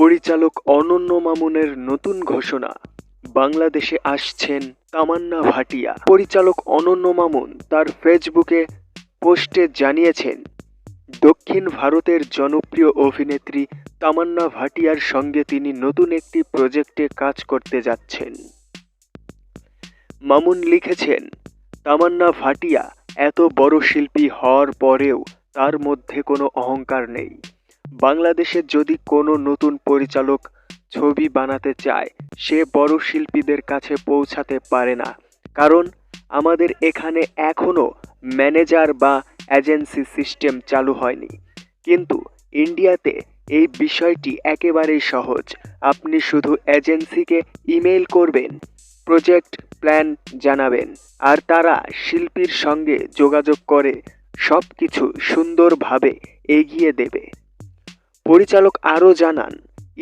পরিচালক অনন্য মামুনের নতুন ঘোষণা। বাংলাদেশে আসছেন তামান্না ভাটিয়া। পরিচালক অনন্য মামুন তার ফেসবুকে পোস্টে জানিয়েছেন, দক্ষিণ ভারতের জনপ্রিয় অভিনেত্রী তামান্না ভাটিয়ার সঙ্গে তিনি নতুন একটি প্রজেক্টে কাজ করতে যাচ্ছেন। মামুন লিখেছেন, তামান্না ভাটিয়া এত বড় শিল্পী হওয়ার পরেও তার মধ্যে কোনো অহংকার নেই। বাংলাদেশে যদি কোনো নতুন পরিচালক ছবি বানাতে চায়, সে বড় শিল্পীদের কাছে পৌঁছাতে পারে না। কারণ আমাদের এখানে এখনও ম্যানেজার বা এজেন্সি সিস্টেম চালু হয়নি। কিন্তু ইন্ডিয়াতে এই বিষয়টি একেবারেই সহজ। আপনি শুধু এজেন্সিকে ইমেল করবেন, প্রজেক্ট প্ল্যান জানাবেন, আর তারা শিল্পীর সঙ্গে যোগাযোগ করে সব কিছু সুন্দরভাবে এগিয়ে দেবে। পরিচালক আরও জানান,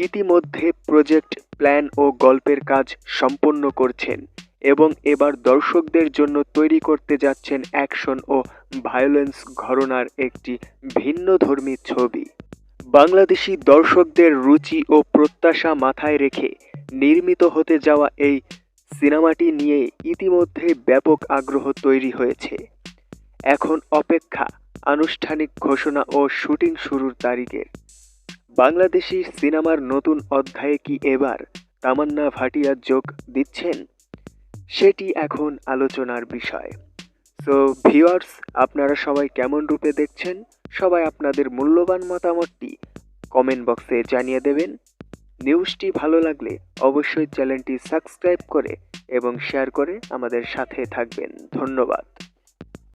ইতিমধ্যে প্রজেক্ট প্ল্যান ও গল্পের কাজ সম্পন্ন করছেন এবং এবার দর্শকদের জন্য তৈরি করতে যাচ্ছেন অ্যাকশন ও ভায়োলেন্স ঘরনার একটি ভিন্নধর্মী ছবি। বাংলাদেশি দর্শকদের রুচি ও প্রত্যাশা মাথায় রেখে নির্মিত হতে যাওয়া এই সিনেমাটি নিয়ে ইতিমধ্যে ব্যাপক আগ্রহ তৈরি হয়েছে। এখন অপেক্ষা, আনুষ্ঠানিক ঘোষণা ও শুটিং শুরুর তারিখের। বাংলাদেশি সিনেমার নতুন অধ্যায়ে কি এবার তামান্না ভাটিয়া যোগ দিচ্ছেন? সেটি এখন আলোচনার বিষয়। সো ভিওয়ার্স আপনারা সবাই কেমন রূপে দেখছেন? সবাই আপনাদের মূল্যবান মতামতটি কমেন্ট বক্সে জানিয়ে দেবেন। নিউজটি ভালো লাগলে অবশ্যই চ্যানেলটি সাবস্ক্রাইব করে এবং শেয়ার করে আমাদের সাথে থাকবেন। ধন্যবাদ।